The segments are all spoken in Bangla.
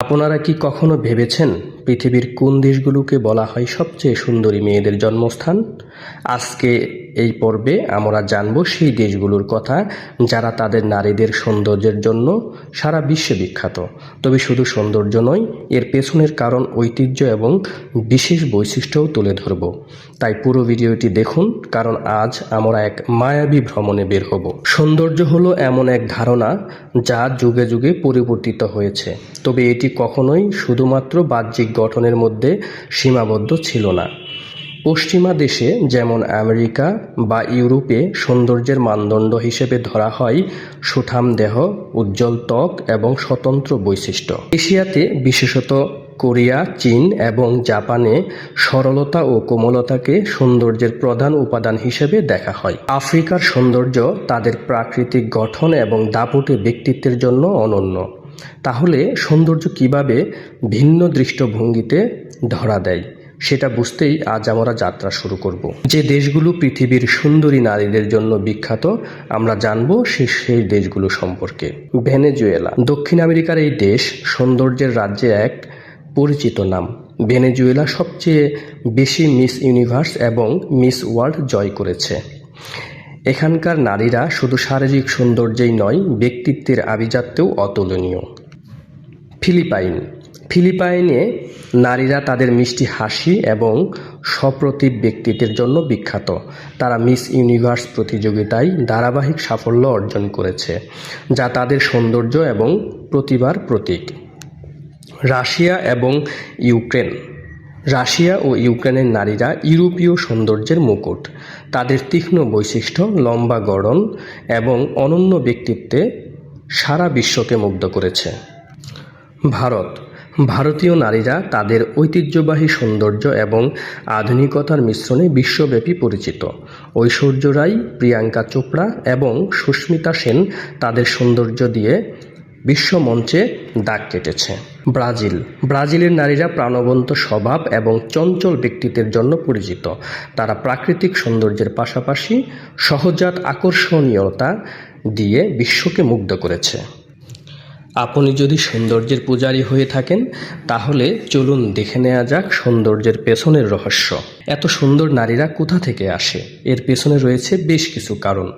আপনারা কি কখনো ভেবেছেন পৃথিবীর কোন দেশগুলোকে বলা হয় সবচেয়ে সুন্দরী মেয়েদের জন্মস্থান? আজকে এই পর্বে আমরা জানব সেই দেশগুলোর কথা যারা তাদের নারীদের সৌন্দর্যের জন্য সারা বিশ্বে বিখ্যাত। তবে শুধু সৌন্দর্য নয়, এর পেছনের কারণ ঐতিহ্য এবং বিশেষ বৈশিষ্ট্যও তুলে ধরব। তাই পুরো ভিডিওটি দেখুন, কারণ আজ আমরা এক মায়াবী ভ্রমণে বের হব। সৌন্দর্য হলো এমন এক ধারণা যা যুগে যুগে পরিবর্তিত হয়েছে। তবে এটি কখনোই শুধুমাত্র বাহ্যিক গঠনের মধ্যে সীমাবদ্ধ ছিল না। পশ্চিমা দেশে যেমন আমেরিকা বা ইউরোপে সৌন্দর্যের মানদণ্ড হিসেবে ধরা হয় সুঠাম দেহ, উজ্জ্বল ত্বক এবং স্বতন্ত্র বৈশিষ্ট্য। এশিয়াতে বিশেষত কোরিয়া, চীন এবং জাপানে সরলতা ও কোমলতাকে সৌন্দর্যের প্রধান উপাদান হিসেবে দেখা হয়। আফ্রিকার সৌন্দর্য তাদের প্রাকৃতিক গঠন এবং দাপটে ব্যক্তিত্বের জন্য অনন্য। তাহলে সৌন্দর্য কীভাবে ভিন্ন দৃষ্টভঙ্গিতে ধরা দেয়, সেটা বুঝতেই আজ আমরা যাত্রা শুরু করব। যে দেশগুলো পৃথিবীর সুন্দরী নারীদের জন্য বিখ্যাত, আমরা জানব সে সেই দেশগুলো সম্পর্কে। ভেনেজুয়েলা। দক্ষিণ আমেরিকার এই দেশ সৌন্দর্যের রাজ্যে এক পরিচিত নাম। ভেনেজুয়েলা সবচেয়ে বেশি মিস ইউনিভার্স এবং মিস ওয়ার্ল্ড জয় করেছে। এখানকার নারীরা শুধু শারীরিক সৌন্দর্যেই নয়, ব্যক্তিত্বের আভিজাত্যেও অতুলনীয়। ফিলিপাইন। ফিলিপাইনে নারীরা তাদের মিষ্টি হাসি এবং সপ্রতিভ ব্যক্তিত্বের জন্য বিখ্যাত। তারা মিস ইউনিভার্স প্রতিযোগিতায় ধারাবাহিক সাফল্য অর্জন করেছে, যা তাদের সৌন্দর্য এবং প্রতিভার প্রতীক। রাশিয়া এবং ইউক্রেন। রাশিয়া ও ইউক্রেনের নারীরা ইউরোপীয় সৌন্দর্যের মুকুট। তাদের তীক্ষ্ণ বৈশিষ্ট্য, লম্বা গড়ন এবং অনন্য ব্যক্তিত্বে সারা বিশ্বকে মুগ্ধ করেছে। ভারত। ভারতীয় নারীরা তাদের ঐতিহ্যবাহী সৌন্দর্য এবং আধুনিকতার মিশ্রণে বিশ্বব্যাপী পরিচিত। ঐশ্বর্য রায় প্রিয়াঙ্কা চোপড়া এবং সুস্মিতা সেন তাদের সৌন্দর্য দিয়ে বিশ্বমঞ্চে দাগ কেটেছে। ব্রাজিল। ব্রাজিলের নারীরা প্রাণবন্ত স্বভাব এবং চঞ্চল ব্যক্তিত্বের জন্য পরিচিত। তারা প্রাকৃতিক সৌন্দর্যের পাশাপাশি সহজাত আকর্ষণীয়তা দিয়ে বিশ্বকে মুগ্ধ করেছে। আপনি যদি সৌন্দর্যের পূজারী হয়ে থাকেন, তাহলে চলুন দেখে নেওয়া যাক সৌন্দর্যের পেছনের রহস্য। এত সুন্দর নারীরা কোথা থেকে আসে? এর পেছনে রয়েছে বেশ কিছু কারণ।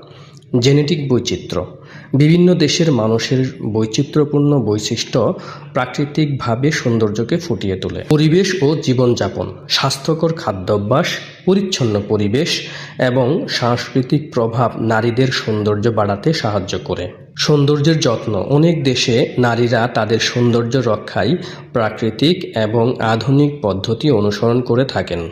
জেনেটিক বৈচিত্র্য। বিভিন্ন দেশের মানুষের বৈচিত্র্যপূর্ণ বৈশিষ্ট্য প্রাকৃতিকভাবে সৌন্দর্যকে ফুটিয়ে তোলে। পরিবেশ ও জীবনযাপন, স্বাস্থ্যকর খাদ্যাভ্যাস, পরিচ্ছন্ন পরিবেশ এবং সাংস্কৃতিক প্রভাব নারীদের সৌন্দর্য বাড়াতে সাহায্য করে। সৌন্দর্যের যত্ন, অনেক দেশে নারীরা তাদের সৌন্দর্য রক্ষায় প্রাকৃতিক এবং আধুনিক পদ্ধতি অনুসরণ করে থাকেন।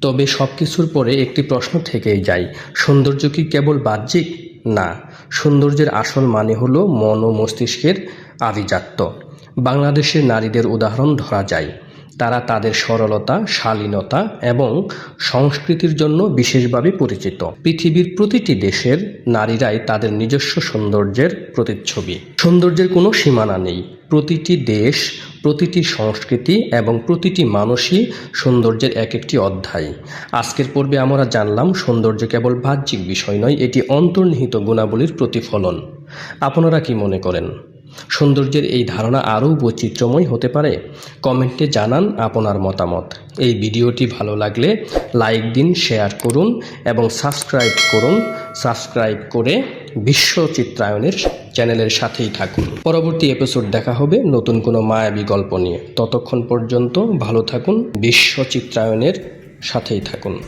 তবে সব কিছুর পরে একটি প্রশ্ন থেকেই যায়, সৌন্দর্য কি কেবল বাহ্যিক? না। সৌন্দর্যের আসল মানে হল মন ও মস্তিষ্কের আভিজাত্য। বাংলাদেশের নারীদের উদাহরণ ধরা যায়। তারা তাদের সরলতা, শালীনতা এবং সংস্কৃতির জন্য বিশেষভাবে পরিচিত। পৃথিবীর প্রতিটি দেশের নারীরাই তাদের নিজস্ব সৌন্দর্যের প্রতিচ্ছবি। সৌন্দর্যের কোনো সীমানা নেই। প্রতিটি দেশ প্রতিটি সংস্কৃতি এবং প্রতিটি মানুষই সৌন্দর্যের এক একটি অধ্যায়। আজকের পর্বে আমরা জানলাম সৌন্দর্য কেবল বাহ্যিক বিষয় নয়, এটি অন্তর্নিহিত গুণাবলীর প্রতিফলন। আপনারা কি মনে করেন? সৌন্দর্যের এই ধারণা আরও বৈচিত্র্যময় হতে পারে? কমেন্টে জানান আপনার মতামত। এই ভিডিওটি ভালো লাগলে লাইক দিন, শেয়ার করুন এবং সাবস্ক্রাইব করুন। সাবস্ক্রাইব করে বিশ্ব চিত্রায়নের চ্যানেলের সাথেই থাকুন। পরবর্তী এপিসোড দেখা হবে নতুন কোনো মায়াবী গল্প নিয়ে। ততক্ষণ পর্যন্ত ভালো থাকুন, বিশ্ব চিত্রায়নের সাথেই থাকুন।